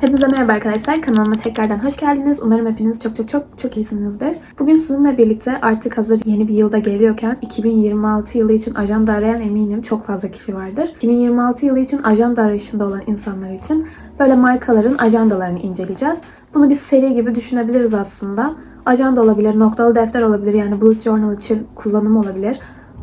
Hepinize merhaba arkadaşlar. Kanalıma tekrardan hoş geldiniz. Umarım hepiniz çok çok çok çok iyisinizdir. Bugün sizinle birlikte artık hazır yeni bir yılda geliyorken 2026 yılı için ajanda arayan eminim çok fazla kişi vardır. 2026 yılı için ajanda arayışında olan insanlar için böyle markaların ajandalarını inceleyeceğiz. Bunu bir seri gibi düşünebiliriz aslında. Ajanda olabilir, noktalı defter olabilir yani bullet journal için kullanım olabilir.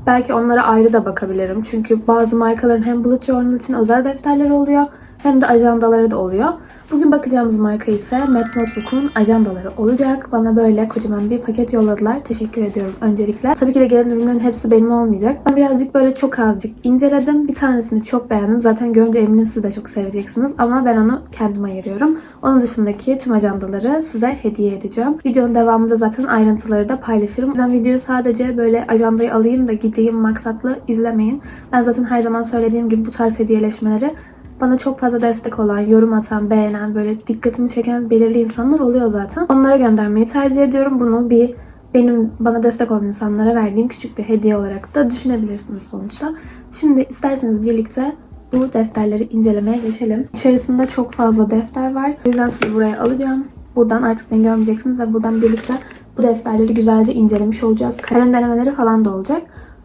Belki onlara ayrı da bakabilirim. Çünkü bazı markaların hem bullet journal için özel defterleri oluyor hem de ajandaları da oluyor. Bugün bakacağımız marka ise Met Notebook'un ajandaları olacak. Bana böyle kocaman bir paket yolladılar. Teşekkür ediyorum öncelikle. Tabii ki de gelen ürünlerin hepsi benim olmayacak. Ben birazcık böyle çok azıcık inceledim. Bir tanesini çok beğendim. Zaten görünce eminim siz de çok seveceksiniz. Ama ben onu kendim ayırıyorum. Onun dışındaki tüm ajandaları size hediye edeceğim. Videonun devamında zaten ayrıntıları da paylaşırım. Yüzden videoyu sadece böyle ajandayı alayım da gideyim maksatlı izlemeyin. Ben zaten her zaman söylediğim gibi bu tarz hediyeleşmeleri bana çok fazla destek olan, yorum atan, beğenen, böyle dikkatimi çeken belirli insanlar oluyor zaten. Onlara göndermeyi tercih ediyorum. Bunu bir benim bana destek olan insanlara verdiğim küçük bir hediye olarak da düşünebilirsiniz sonuçta. Şimdi isterseniz birlikte bu defterleri incelemeye geçelim. İçerisinde çok fazla defter var. O yüzden sizi buraya alacağım. Buradan artık beni görmeyeceksiniz ve buradan birlikte bu defterleri güzelce incelemiş olacağız. Kalem denemeleri falan da olacak.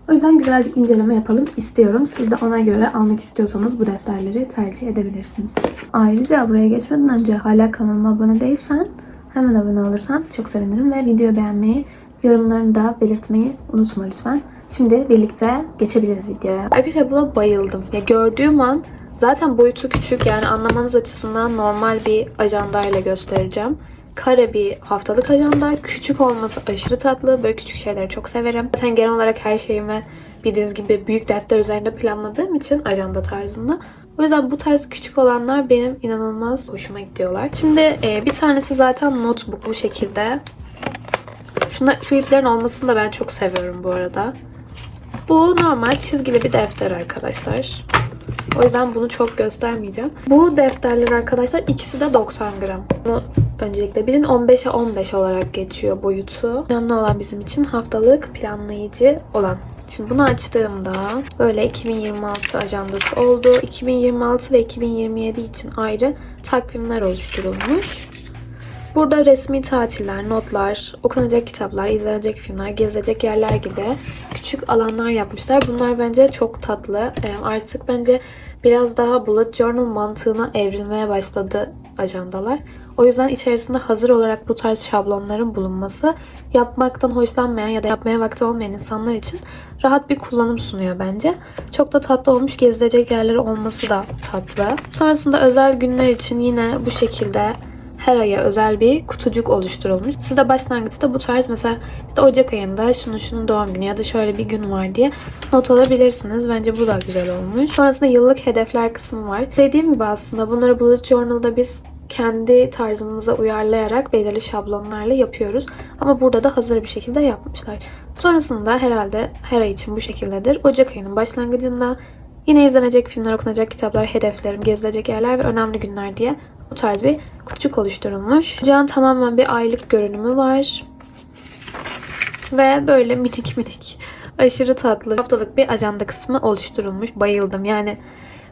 O yüzden güzel bir inceleme yapalım istiyorum. Siz de ona göre almak istiyorsanız bu defterleri tercih edebilirsiniz. Ayrıca buraya geçmeden önce hala kanalıma abone değilsen hemen abone olursan çok sevinirim ve videoyu beğenmeyi, yorumlarını da belirtmeyi unutma lütfen. Şimdi birlikte geçebiliriz videoya. Arkadaşlar buna bayıldım. Ya gördüğüm an zaten boyutu küçük yani anlamanız açısından normal bir ajandayla göstereceğim kare bir haftalık ajanda. Küçük olması aşırı tatlı. Böyle küçük şeyleri çok severim. Zaten genel olarak her şeyimi bildiğiniz gibi büyük defter üzerinde planladığım için ajanda tarzında. O yüzden bu tarz küçük olanlar benim inanılmaz hoşuma gidiyorlar. Şimdi e, bir tanesi zaten notebook bu şekilde. Şuna, şu iplerin olmasını da ben çok seviyorum bu arada. Bu normal çizgili bir defter arkadaşlar. O yüzden bunu çok göstermeyeceğim. Bu defterler arkadaşlar ikisi de 90 gram. Bunu öncelikle bilin 15'e 15 olarak geçiyor boyutu. Önemli olan bizim için haftalık planlayıcı olan. Şimdi bunu açtığımda böyle 2026 ajandası oldu. 2026 ve 2027 için ayrı takvimler oluşturulmuş. Burada resmi tatiller, notlar, okunacak kitaplar, izlenecek filmler, gezilecek yerler gibi küçük alanlar yapmışlar. Bunlar bence çok tatlı. Ee, Artık bence biraz daha bullet journal mantığına evrilmeye başladı ajandalar. O yüzden içerisinde hazır olarak bu tarz şablonların bulunması yapmaktan hoşlanmayan ya da yapmaya vakti olmayan insanlar için rahat bir kullanım sunuyor bence. Çok da tatlı olmuş gezilecek yerleri olması da tatlı. Sonrasında özel günler için yine bu şekilde her aya özel bir kutucuk oluşturulmuş. Siz de başlangıçta bu tarz mesela işte Ocak ayında şunun şunun doğum günü ya da şöyle bir gün var diye not alabilirsiniz. Bence bu da güzel olmuş. Sonrasında yıllık hedefler kısmı var. Dediğim gibi aslında bunları Bullet Journal'da biz kendi tarzımıza uyarlayarak belirli şablonlarla yapıyoruz. Ama burada da hazır bir şekilde yapmışlar. Sonrasında herhalde her ay için bu şekildedir. Ocak ayının başlangıcında yine izlenecek filmler, okunacak kitaplar, hedeflerim, gezilecek yerler ve önemli günler diye bu tarz bir kutucuk oluşturulmuş. Ocağın tamamen bir aylık görünümü var. Ve böyle minik minik aşırı tatlı haftalık bir ajanda kısmı oluşturulmuş. Bayıldım. Yani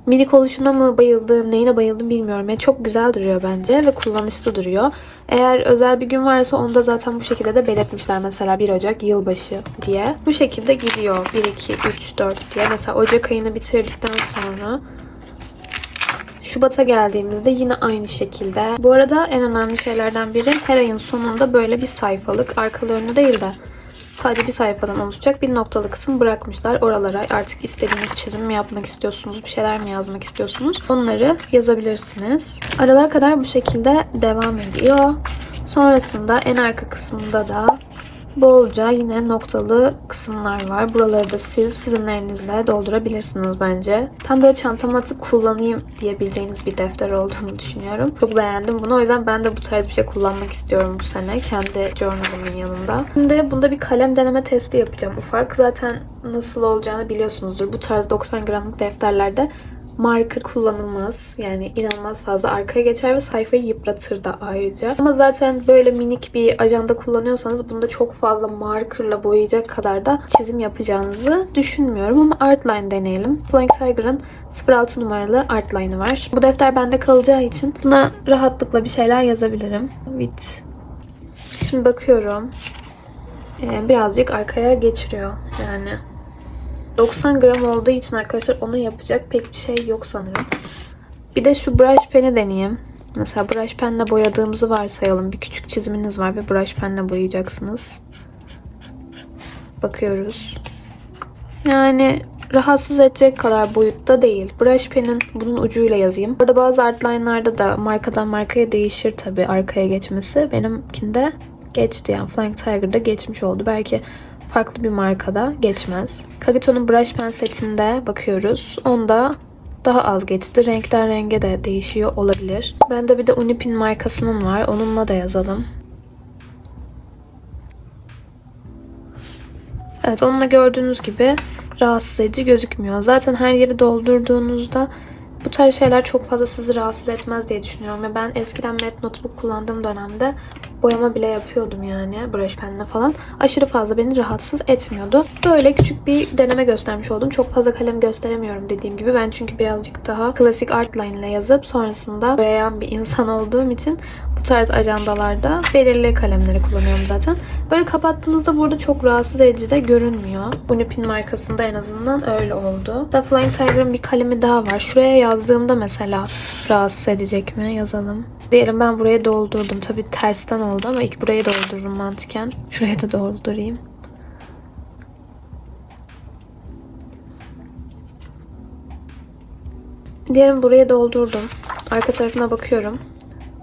minik oluşuna mı bayıldım, neyine bayıldım bilmiyorum. Yani çok güzel duruyor bence ve kullanışlı duruyor. Eğer özel bir gün varsa onda zaten bu şekilde de belirtmişler. Mesela 1 Ocak yılbaşı diye. Bu şekilde gidiyor. 1, 2, 3, 4 diye. Mesela Ocak ayını bitirdikten sonra Şubat'a geldiğimizde yine aynı şekilde. Bu arada en önemli şeylerden biri her ayın sonunda böyle bir sayfalık arkalı önlü değil de sadece bir sayfadan oluşacak bir noktalı kısım bırakmışlar. Oralara artık istediğiniz çizim mi yapmak istiyorsunuz, bir şeyler mi yazmak istiyorsunuz onları yazabilirsiniz. Aralara kadar bu şekilde devam ediyor. Sonrasında en arka kısmında da bolca yine noktalı kısımlar var. Buraları da siz çizimlerinizle doldurabilirsiniz bence. Tam böyle çantama kullanayım diyebileceğiniz bir defter olduğunu düşünüyorum. Çok beğendim bunu. O yüzden ben de bu tarz bir şey kullanmak istiyorum bu sene. Kendi journalımın yanında. Şimdi bunda bir kalem deneme testi yapacağım ufak. Zaten nasıl olacağını biliyorsunuzdur. Bu tarz 90 gramlık defterlerde marker kullanılmaz. Yani inanılmaz fazla arkaya geçer ve sayfayı yıpratır da ayrıca. Ama zaten böyle minik bir ajanda kullanıyorsanız bunda çok fazla markerla boyayacak kadar da çizim yapacağınızı düşünmüyorum. Ama Artline deneyelim. Flying Tiger'ın 06 numaralı Artline'ı var. Bu defter bende kalacağı için buna rahatlıkla bir şeyler yazabilirim. With. Şimdi bakıyorum. Ee, birazcık arkaya geçiriyor yani. 90 gram olduğu için arkadaşlar onu yapacak pek bir şey yok sanırım. Bir de şu brush pen'i deneyeyim. Mesela brush penle boyadığımızı varsayalım. Bir küçük çiziminiz var ve brush penle boyayacaksınız. Bakıyoruz. Yani rahatsız edecek kadar boyutta değil. Brush pen'in bunun ucuyla yazayım. Burada bazı artline'larda da markadan markaya değişir tabii arkaya geçmesi. Benimkinde geçti yani Flying Tiger'da geçmiş oldu. Belki farklı bir markada geçmez. Kagito'nun brush pen setinde bakıyoruz. Onda daha az geçti. Renkten renge de değişiyor olabilir. Bende bir de Unipin markasının var. Onunla da yazalım. Evet onunla gördüğünüz gibi rahatsız edici gözükmüyor. Zaten her yeri doldurduğunuzda bu tarz şeyler çok fazla sizi rahatsız etmez diye düşünüyorum. Ve ben eskiden Matte Notebook kullandığım dönemde boyama bile yapıyordum yani brush penle falan. Aşırı fazla beni rahatsız etmiyordu. Böyle küçük bir deneme göstermiş oldum. Çok fazla kalem gösteremiyorum dediğim gibi. Ben çünkü birazcık daha klasik Artline ile yazıp sonrasında boyayan bir insan olduğum için bu tarz ajandalarda belirli kalemleri kullanıyorum zaten. Böyle kapattığınızda burada çok rahatsız edici de görünmüyor. Unipin markasında en azından öyle oldu. The Flying Tiger'ın bir kalemi daha var. Şuraya yazdığımda mesela rahatsız edecek mi? Yazalım. Diyelim ben buraya doldurdum. Tabii tersten oldu ama ilk burayı doldururum mantıken. Şuraya da doldurayım. Diyelim buraya doldurdum. Arka tarafına bakıyorum.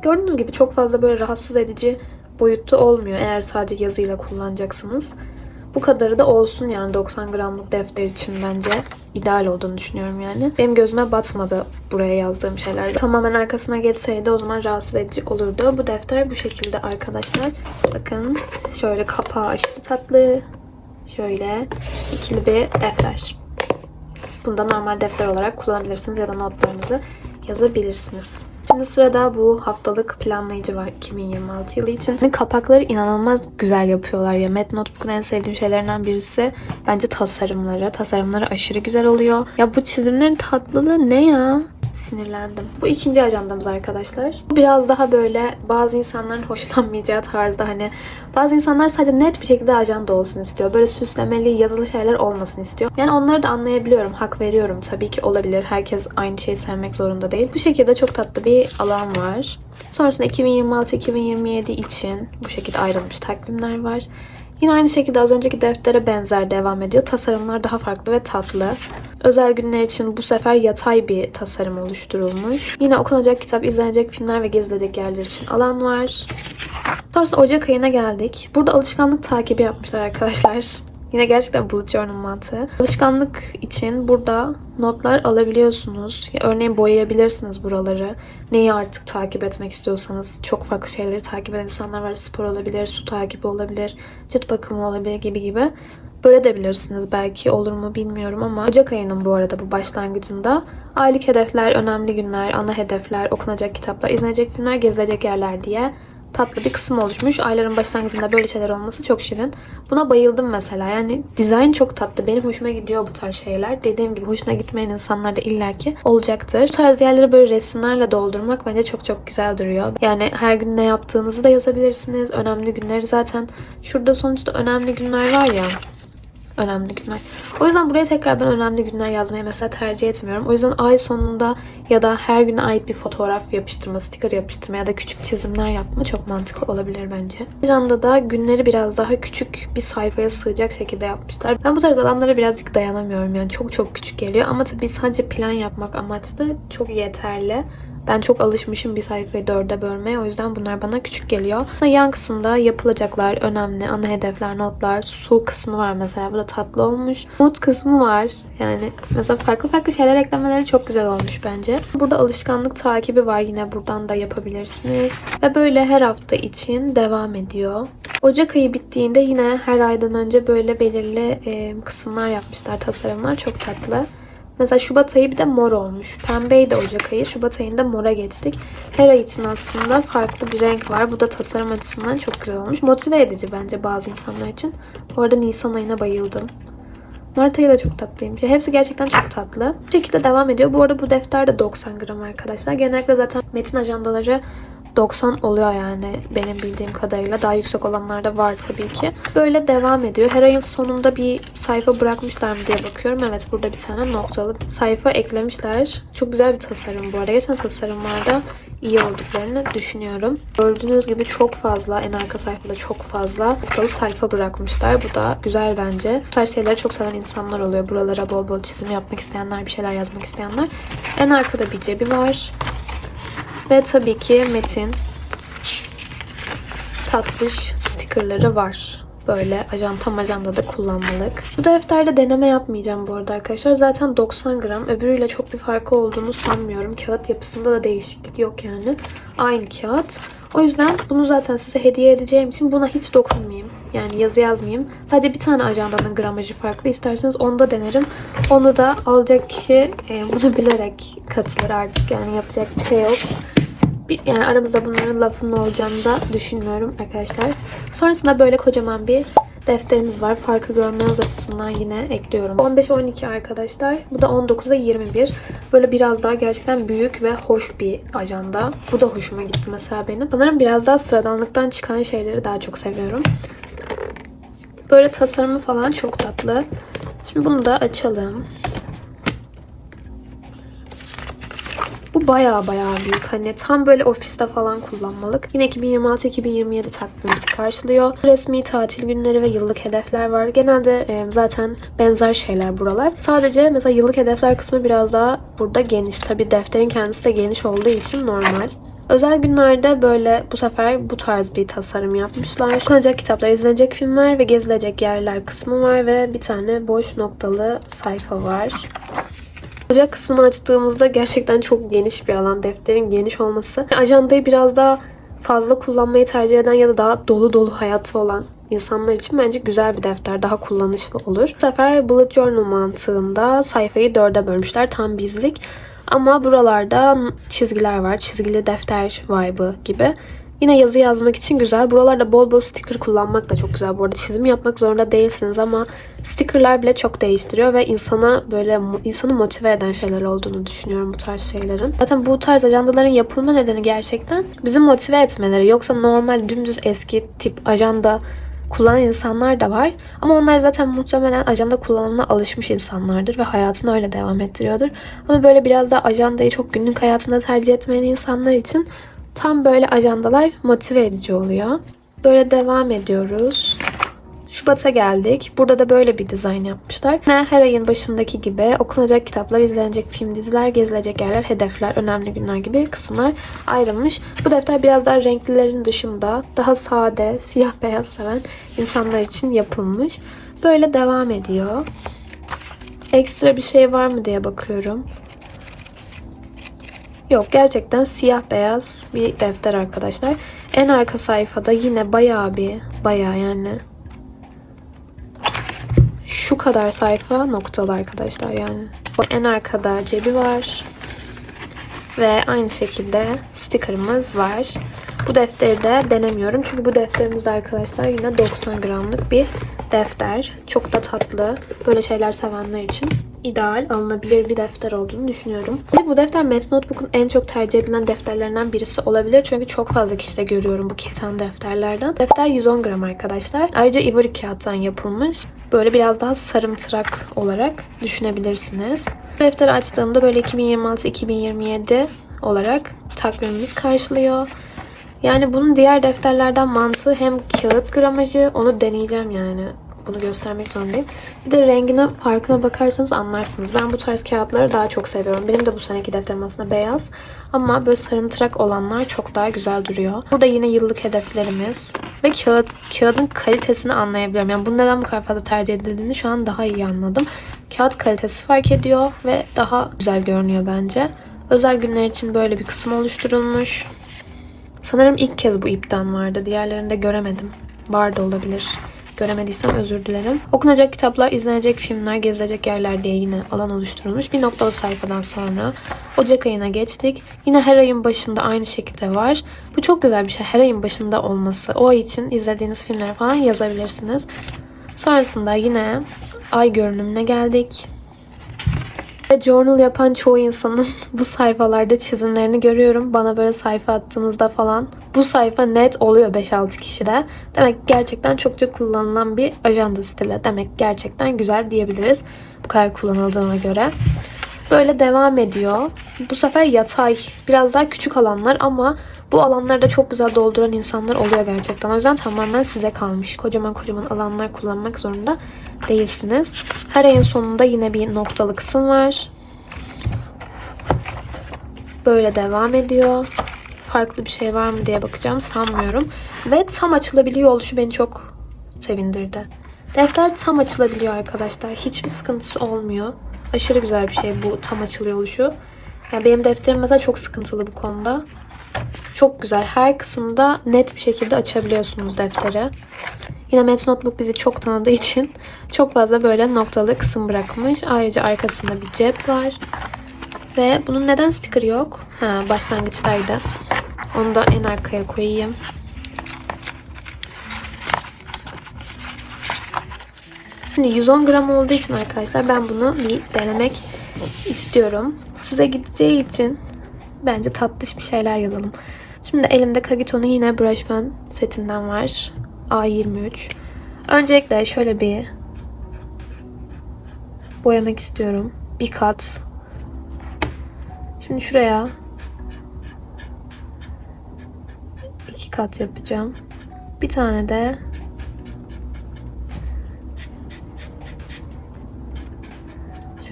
Gördüğünüz gibi çok fazla böyle rahatsız edici boyutu olmuyor eğer sadece yazıyla kullanacaksınız. Bu kadarı da olsun yani 90 gramlık defter için bence ideal olduğunu düşünüyorum yani. Benim gözüme batmadı buraya yazdığım şeyler. Tamamen arkasına geçseydi o zaman rahatsız edici olurdu. Bu defter bu şekilde arkadaşlar. Bakın şöyle kapağı aşırı tatlı. Şöyle ikili bir defter. Bunu da normal defter olarak kullanabilirsiniz ya da notlarınızı yazabilirsiniz. Şimdi sırada bu haftalık planlayıcı var 2026 yılı için. Ve Kapakları inanılmaz güzel yapıyorlar ya. Matte Notebook'un en sevdiğim şeylerinden birisi bence tasarımları. Tasarımları aşırı güzel oluyor. Ya bu çizimlerin tatlılığı ne ya? Sinirlendim. Bu ikinci ajandamız arkadaşlar. Biraz daha böyle bazı insanların hoşlanmayacağı tarzda hani bazı insanlar sadece net bir şekilde ajanda olsun istiyor. Böyle süslemeli yazılı şeyler olmasın istiyor. Yani onları da anlayabiliyorum. Hak veriyorum. Tabii ki olabilir. Herkes aynı şeyi sevmek zorunda değil. Bu şekilde çok tatlı bir alan var. Sonrasında 2026-2027 için bu şekilde ayrılmış takvimler var. Yine aynı şekilde az önceki deftere benzer devam ediyor. Tasarımlar daha farklı ve tatlı. Özel günler için bu sefer yatay bir tasarım oluşturulmuş. Yine okunacak kitap, izlenecek filmler ve gezilecek yerler için alan var. Sonrasında Ocak ayına geldik. Burada alışkanlık takibi yapmışlar arkadaşlar. Yine gerçekten bulut journal mantığı. Alışkanlık için burada notlar alabiliyorsunuz. Örneğin boyayabilirsiniz buraları. Neyi artık takip etmek istiyorsanız. Çok farklı şeyleri takip eden insanlar var. Spor olabilir, su takibi olabilir, cilt bakımı olabilir gibi gibi. Böyle de bilirsiniz belki olur mu bilmiyorum ama Ocak ayının bu arada bu başlangıcında aylık hedefler, önemli günler, ana hedefler, okunacak kitaplar, izlenecek filmler, gezilecek yerler diye tatlı bir kısım oluşmuş. Ayların başlangıcında böyle şeyler olması çok şirin. Buna bayıldım mesela. Yani dizayn çok tatlı. Benim hoşuma gidiyor bu tarz şeyler. Dediğim gibi hoşuna gitmeyen insanlar da illaki olacaktır. Bu tarz yerleri böyle resimlerle doldurmak bence çok çok güzel duruyor. Yani her gün ne yaptığınızı da yazabilirsiniz. Önemli günleri zaten şurada sonuçta önemli günler var ya önemli günler. O yüzden buraya tekrar ben önemli günler yazmayı mesela tercih etmiyorum. O yüzden ay sonunda ya da her güne ait bir fotoğraf yapıştırma, sticker yapıştırma ya da küçük çizimler yapma çok mantıklı olabilir bence. Ajanda da günleri biraz daha küçük bir sayfaya sığacak şekilde yapmışlar. Ben bu tarz alanlara birazcık dayanamıyorum yani çok çok küçük geliyor ama tabii sadece plan yapmak amaçlı çok yeterli. Ben çok alışmışım bir sayfayı dörde bölmeye. O yüzden bunlar bana küçük geliyor. Yan kısımda yapılacaklar, önemli, ana hedefler, notlar, su kısmı var mesela. Bu da tatlı olmuş. Not kısmı var. Yani mesela farklı farklı şeyler eklemeleri çok güzel olmuş bence. Burada alışkanlık takibi var. Yine buradan da yapabilirsiniz. Ve böyle her hafta için devam ediyor. Ocak ayı bittiğinde yine her aydan önce böyle belirli e, kısımlar yapmışlar, tasarımlar çok tatlı. Mesela Şubat ayı bir de mor olmuş. Pembeydi Ocak ayı. Şubat ayında mora geçtik. Her ay için aslında farklı bir renk var. Bu da tasarım açısından çok güzel olmuş. Motive edici bence bazı insanlar için. Bu arada Nisan ayına bayıldım. Mart ayı da çok tatlıymış. Hepsi gerçekten çok tatlı. Bu şekilde devam ediyor. Bu arada bu defter de 90 gram arkadaşlar. Genellikle zaten metin ajandaları 90 oluyor yani benim bildiğim kadarıyla. Daha yüksek olanlar da var tabii ki. Böyle devam ediyor. Her ayın sonunda bir sayfa bırakmışlar mı diye bakıyorum. Evet burada bir tane noktalı sayfa eklemişler. Çok güzel bir tasarım bu arada. Geçen tasarımlarda iyi olduklarını düşünüyorum. Gördüğünüz gibi çok fazla, en arka sayfada çok fazla noktalı sayfa bırakmışlar. Bu da güzel bence. Bu tarz şeyleri çok seven insanlar oluyor. Buralara bol bol çizim yapmak isteyenler, bir şeyler yazmak isteyenler. En arkada bir cebi var. Ve tabii ki Metin tatlış stickerları var. Böyle ajan tam ajandada kullanmalık. Bu defterde deneme yapmayacağım bu arada arkadaşlar. Zaten 90 gram. Öbürüyle çok bir farkı olduğunu sanmıyorum. Kağıt yapısında da değişiklik yok yani. Aynı kağıt. O yüzden bunu zaten size hediye edeceğim için buna hiç dokunmayayım. Yani yazı yazmayayım. Sadece bir tane ajandanın gramajı farklı. İsterseniz onda denerim. Onu da alacak kişi e, bunu bilerek katılır artık. Yani yapacak bir şey yok. Bir, yani aramızda bunların lafının olacağını da düşünmüyorum arkadaşlar. Sonrasında böyle kocaman bir defterimiz var. Farkı görmeniz açısından yine ekliyorum. 15-12 arkadaşlar. Bu da 19'a 21. Böyle biraz daha gerçekten büyük ve hoş bir ajanda. Bu da hoşuma gitti mesela benim. Sanırım biraz daha sıradanlıktan çıkan şeyleri daha çok seviyorum. Böyle tasarımı falan çok tatlı. Şimdi bunu da açalım. Baya baya büyük. Hani tam böyle ofiste falan kullanmalık. Yine 2026-2027 takvimimizi karşılıyor. Resmi tatil günleri ve yıllık hedefler var. Genelde e, zaten benzer şeyler buralar. Sadece mesela yıllık hedefler kısmı biraz daha burada geniş. Tabi defterin kendisi de geniş olduğu için normal. Özel günlerde böyle bu sefer bu tarz bir tasarım yapmışlar. Okunacak kitaplar, izlenecek filmler ve gezilecek yerler kısmı var ve bir tane boş noktalı sayfa var. Ocak kısmını açtığımızda gerçekten çok geniş bir alan. Defterin geniş olması. Ajandayı biraz daha fazla kullanmayı tercih eden ya da daha dolu dolu hayatı olan insanlar için bence güzel bir defter. Daha kullanışlı olur. Bu sefer bullet journal mantığında sayfayı dörde bölmüşler. Tam bizlik. Ama buralarda çizgiler var. Çizgili defter vibe'ı gibi. Yine yazı yazmak için güzel. Buralarda bol bol sticker kullanmak da çok güzel. Bu arada çizim yapmak zorunda değilsiniz ama stickerlar bile çok değiştiriyor ve insana böyle insanı motive eden şeyler olduğunu düşünüyorum bu tarz şeylerin. Zaten bu tarz ajandaların yapılma nedeni gerçekten bizi motive etmeleri. Yoksa normal dümdüz eski tip ajanda kullanan insanlar da var. Ama onlar zaten muhtemelen ajanda kullanımına alışmış insanlardır ve hayatını öyle devam ettiriyordur. Ama böyle biraz da ajandayı çok günlük hayatında tercih etmeyen insanlar için Tam böyle ajandalar motive edici oluyor. Böyle devam ediyoruz. Şubat'a geldik. Burada da böyle bir dizayn yapmışlar. Yine her ayın başındaki gibi okunacak kitaplar, izlenecek film, diziler, gezilecek yerler, hedefler, önemli günler gibi kısımlar ayrılmış. Bu defter biraz daha renklilerin dışında daha sade, siyah beyaz seven insanlar için yapılmış. Böyle devam ediyor. Ekstra bir şey var mı diye bakıyorum. Yok gerçekten siyah beyaz bir defter arkadaşlar. En arka sayfada yine bayağı bir bayağı yani şu kadar sayfa noktalı arkadaşlar yani. En arkada cebi var. Ve aynı şekilde stickerımız var. Bu defteri de denemiyorum. Çünkü bu defterimiz arkadaşlar yine 90 gramlık bir defter. Çok da tatlı. Böyle şeyler sevenler için ideal, alınabilir bir defter olduğunu düşünüyorum. Ve bu defter Met Notebook'un en çok tercih edilen defterlerinden birisi olabilir. Çünkü çok fazla kişide görüyorum bu keten defterlerden. Defter 110 gram arkadaşlar. Ayrıca ivory kağıttan yapılmış. Böyle biraz daha sarımtırak olarak düşünebilirsiniz. Defteri açtığımda böyle 2026-2027 olarak takvimimiz karşılıyor. Yani bunun diğer defterlerden mantığı hem kağıt gramajı onu deneyeceğim yani bunu göstermek zorundayım. Bir de rengine farkına bakarsanız anlarsınız. Ben bu tarz kağıtları daha çok seviyorum. Benim de bu seneki defterim aslında beyaz. Ama böyle sarımtırak olanlar çok daha güzel duruyor. Burada yine yıllık hedeflerimiz. Ve kağıt, kağıdın kalitesini anlayabiliyorum. Yani bunun neden bu kadar fazla tercih edildiğini şu an daha iyi anladım. Kağıt kalitesi fark ediyor ve daha güzel görünüyor bence. Özel günler için böyle bir kısım oluşturulmuş. Sanırım ilk kez bu ipten vardı. Diğerlerinde göremedim. Var da olabilir. Göremediysem özür dilerim. Okunacak kitaplar, izlenecek filmler, gezilecek yerler diye yine alan oluşturulmuş. Bir noktalı sayfadan sonra Ocak ayına geçtik. Yine her ayın başında aynı şekilde var. Bu çok güzel bir şey. Her ayın başında olması. O ay için izlediğiniz filmleri falan yazabilirsiniz. Sonrasında yine ay görünümüne geldik. Ve journal yapan çoğu insanın bu sayfalarda çizimlerini görüyorum. Bana böyle sayfa attığınızda falan bu sayfa net oluyor 5-6 kişide. Demek gerçekten çokça kullanılan bir ajanda stili. Demek gerçekten güzel diyebiliriz bu kadar kullanıldığına göre. Böyle devam ediyor. Bu sefer yatay. Biraz daha küçük alanlar ama bu alanları da çok güzel dolduran insanlar oluyor gerçekten. O yüzden tamamen size kalmış. Kocaman kocaman alanlar kullanmak zorunda değilsiniz. Her ayın sonunda yine bir noktalı kısım var. Böyle devam ediyor. Farklı bir şey var mı diye bakacağım. Sanmıyorum. Ve tam açılabiliyor oluşu beni çok sevindirdi. Defter tam açılabiliyor arkadaşlar. Hiçbir sıkıntısı olmuyor. Aşırı güzel bir şey bu tam açılıyor oluşu. Yani benim defterim mesela çok sıkıntılı bu konuda. Çok güzel. Her kısımda net bir şekilde açabiliyorsunuz defteri. Yine Met Notebook bizi çok tanıdığı için çok fazla böyle noktalı kısım bırakmış. Ayrıca arkasında bir cep var. Ve bunun neden sticker yok? Ha, başlangıçtaydı. Onu da en arkaya koyayım. Şimdi 110 gram olduğu için arkadaşlar ben bunu bir denemek istiyorum. Size gideceği için bence tatlış bir şeyler yazalım. Şimdi elimde Kagito'nun yine brush pen setinden var. A23. Öncelikle şöyle bir boyamak istiyorum. Bir kat. Şimdi şuraya iki kat yapacağım. Bir tane de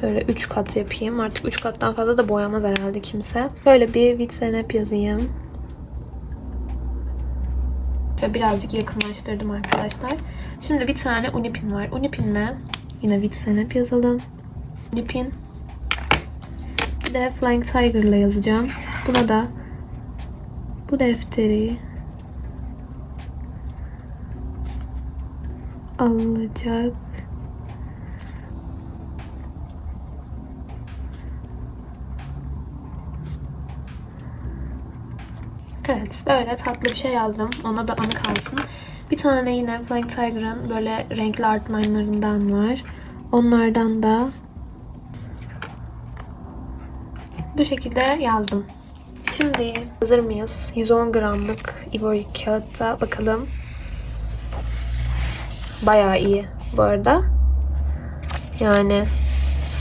şöyle üç kat yapayım. Artık üç kattan fazla da boyamaz herhalde kimse. Böyle bir Vitsenep yazayım. Şöyle birazcık yakınlaştırdım arkadaşlar. Şimdi bir tane Unipin var. Unipin'le yine Vitsenep yazalım. Unipin. Bir de Flying Tiger'la yazacağım. Buna da bu defteri alacak. Evet böyle tatlı bir şey yazdım. Ona da anı kalsın. Bir tane yine Flying Tiger'ın böyle renkli outline'larından var. Onlardan da bu şekilde yazdım. Şimdi hazır mıyız? 110 gramlık ivory kağıtta bakalım. Bayağı iyi bu arada. Yani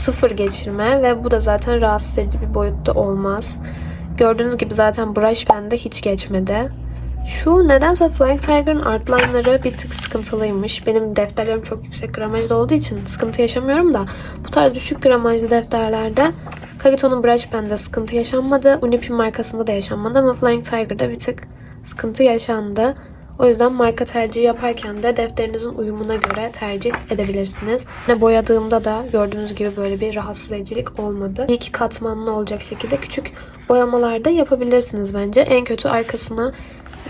sıfır geçirme ve bu da zaten rahatsız edici bir boyutta olmaz. Gördüğünüz gibi zaten brush bende hiç geçmedi. Şu nedense Flying Tiger'ın outline'ları bir tık sıkıntılıymış. Benim defterlerim çok yüksek gramajda olduğu için sıkıntı yaşamıyorum da bu tarz düşük gramajlı defterlerde Kagito'nun brush bende sıkıntı yaşanmadı. Unipin markasında da yaşanmadı ama Flying Tiger'da bir tık sıkıntı yaşandı. O yüzden marka tercihi yaparken de defterinizin uyumuna göre tercih edebilirsiniz. Yine boyadığımda da gördüğünüz gibi böyle bir rahatsız edicilik olmadı. İyi ki katmanlı olacak şekilde küçük boyamalar da yapabilirsiniz bence. En kötü arkasına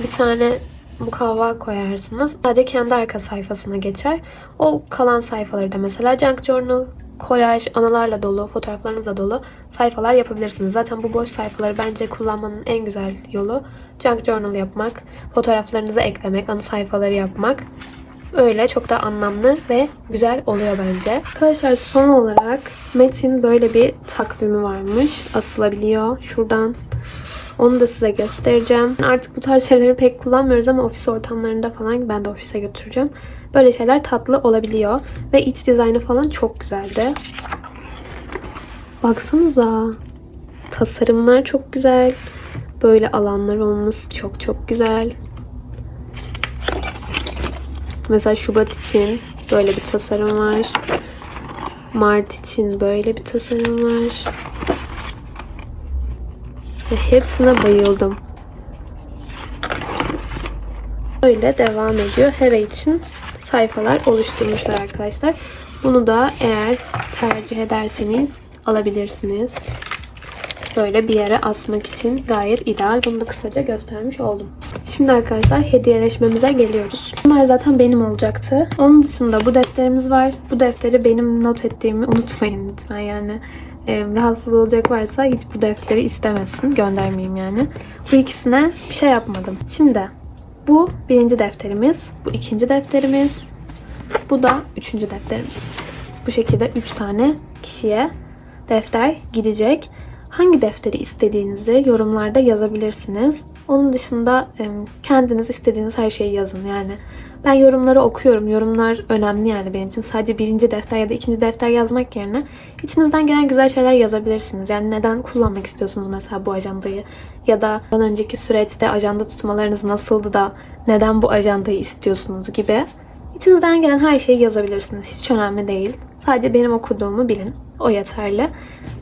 bir tane mukavva koyarsınız. Sadece kendi arka sayfasına geçer. O kalan sayfaları da mesela Junk Journal, kolaj, anılarla dolu, fotoğraflarınızla dolu sayfalar yapabilirsiniz. Zaten bu boş sayfaları bence kullanmanın en güzel yolu Junk Journal yapmak, fotoğraflarınızı eklemek, anı sayfaları yapmak. Öyle çok da anlamlı ve güzel oluyor bence. Arkadaşlar son olarak Metin böyle bir takvimi varmış. Asılabiliyor. Şuradan onu da size göstereceğim. Artık bu tarz şeyleri pek kullanmıyoruz ama ofis ortamlarında falan ben de ofise götüreceğim. Böyle şeyler tatlı olabiliyor. Ve iç dizaynı falan çok güzeldi. Baksanıza. Tasarımlar çok güzel. Böyle alanlar olması çok çok güzel. Mesela Şubat için böyle bir tasarım var. Mart için böyle bir tasarım var. Ve hepsine bayıldım. Böyle devam ediyor. Her ay için sayfalar oluşturmuşlar arkadaşlar. Bunu da eğer tercih ederseniz alabilirsiniz. böyle bir yere asmak için gayet ideal. Bunu da kısaca göstermiş oldum. Şimdi arkadaşlar hediyeleşmemize geliyoruz. Bunlar zaten benim olacaktı. Onun dışında bu defterimiz var. Bu defteri benim not ettiğimi unutmayın lütfen yani. Ee, rahatsız olacak varsa hiç bu defteri istemesin. Göndermeyeyim yani. Bu ikisine bir şey yapmadım. Şimdi bu birinci defterimiz. Bu ikinci defterimiz. Bu da üçüncü defterimiz. Bu şekilde üç tane kişiye defter gidecek. Hangi defteri istediğinizi yorumlarda yazabilirsiniz. Onun dışında kendiniz istediğiniz her şeyi yazın yani. Ben yorumları okuyorum. Yorumlar önemli yani benim için. Sadece birinci defter ya da ikinci defter yazmak yerine içinizden gelen güzel şeyler yazabilirsiniz. Yani neden kullanmak istiyorsunuz mesela bu ajandayı? Ya da önceki süreçte ajanda tutmalarınız nasıldı da neden bu ajandayı istiyorsunuz gibi. İçinizden gelen her şeyi yazabilirsiniz. Hiç önemli değil. Sadece benim okuduğumu bilin. O yeterli.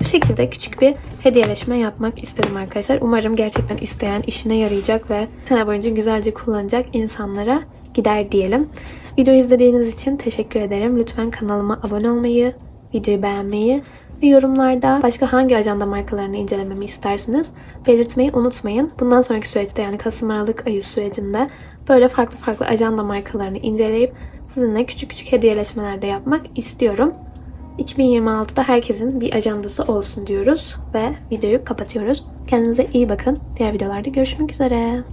Bu şekilde küçük bir hediyeleşme yapmak istedim arkadaşlar. Umarım gerçekten isteyen işine yarayacak ve sene boyunca güzelce kullanacak insanlara gider diyelim. Videoyu izlediğiniz için teşekkür ederim. Lütfen kanalıma abone olmayı, videoyu beğenmeyi ve yorumlarda başka hangi ajanda markalarını incelememi istersiniz belirtmeyi unutmayın. Bundan sonraki süreçte yani Kasım Aralık ayı sürecinde böyle farklı farklı ajanda markalarını inceleyip sizinle küçük küçük hediyeleşmeler de yapmak istiyorum. 2026'da herkesin bir ajandası olsun diyoruz ve videoyu kapatıyoruz. Kendinize iyi bakın. Diğer videolarda görüşmek üzere.